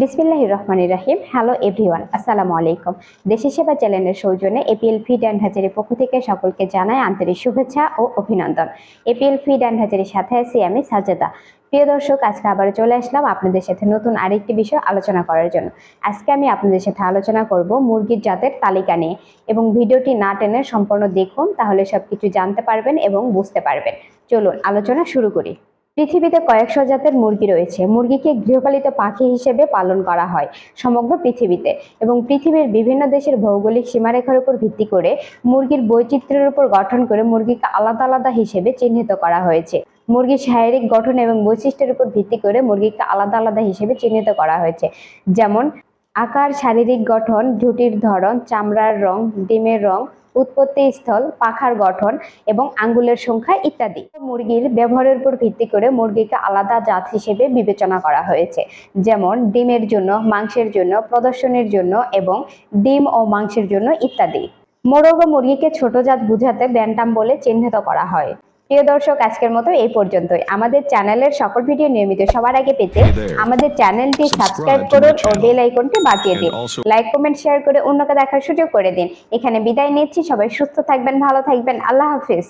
বিসমিল্লাহ রহমান রাহিম। Hello everyone আসসালামু আলাইকুম। দেশি সেবা চ্যানেলের সৌজন্যে এপিএল ফিড অ্যান্ড হ্যাচারির পক্ষ থেকে সকলকে জানায় আন্তরিক শুভেচ্ছা ও অভিনন্দন। এপিএল ফিড অ্যান্ড হ্যাচারির সাথে আছি আমি সাজেদা। প্রিয় দর্শক, আজকে আবার চলে আসলাম আপনাদের সাথে নতুন আরেকটি বিষয় আলোচনা করার জন্য। আজকে আমি আপনাদের সাথে আলোচনা করব মুরগির জাতের তালিকা নিয়ে। এবং ভিডিওটি না টেনে সম্পূর্ণ দেখুন, তাহলে সব কিছু জানতে পারবেন এবং বুঝতে পারবেন। চলুন, আলোচনা শুরু করি। পৃথিবীতে কয়েকশো জাতের মুরগি রয়েছে। মুরগিকে গৃহপালিত পাখি হিসেবে পালন করা হয় সমগ্র পৃথিবীতে এবং পৃথিবীর বিভিন্ন দেশের ভৌগোলিক সীমারেখার উপর ভিত্তি করে মুরগির বৈচিত্র্যের উপর গঠন করে মুরগিকে আলাদা আলাদা হিসেবে চিহ্নিত করা হয়েছে। মুরগির শারীরিক গঠন এবং বৈশিষ্ট্যের উপর ভিত্তি করে মুরগিকে আলাদা আলাদা হিসেবে চিহ্নিত করা হয়েছে। যেমন, আকার, শারীরিক গঠন ঝুটির ধরন, চামড়ার রং, ডিমের রং উৎপত্তি স্থল পাখার গঠন এবং আঙ্গুলের সংখ্যা ইত্যাদি। মুরগির ব্যবহারের উপর ভিত্তি করে মুরগিকে আলাদা জাত হিসেবে বিবেচনা করা হয়েছে। যেমন ডিমের জন্য, মাংসের জন্য, প্রদর্শনের জন্য এবং ডিম ও মাংসের জন্য ইত্যাদি। মোরগ ও মুরগিকে ছোট জাত বুঝাতে ব্যান্টাম বলে চিহ্নিত করা হয়। প্রিয় দর্শক আজকের মতো এই পর্যন্তই। আমাদের চ্যানেলের সকল ভিডিও নিয়মিত সবার আগে পেতে আমাদের চ্যানেলটি সাবস্ক্রাইব করুন ও বেল আইকনটি বাজিয়ে দিন। লাইক কমেন্ট শেয়ার করে অন্যকে দেখার সুযোগ করে দিন। এখানে বিদায় নিচ্ছি। সবাই সুস্থ থাকবেন ভালো থাকবেন। আল্লাহ হাফিজ।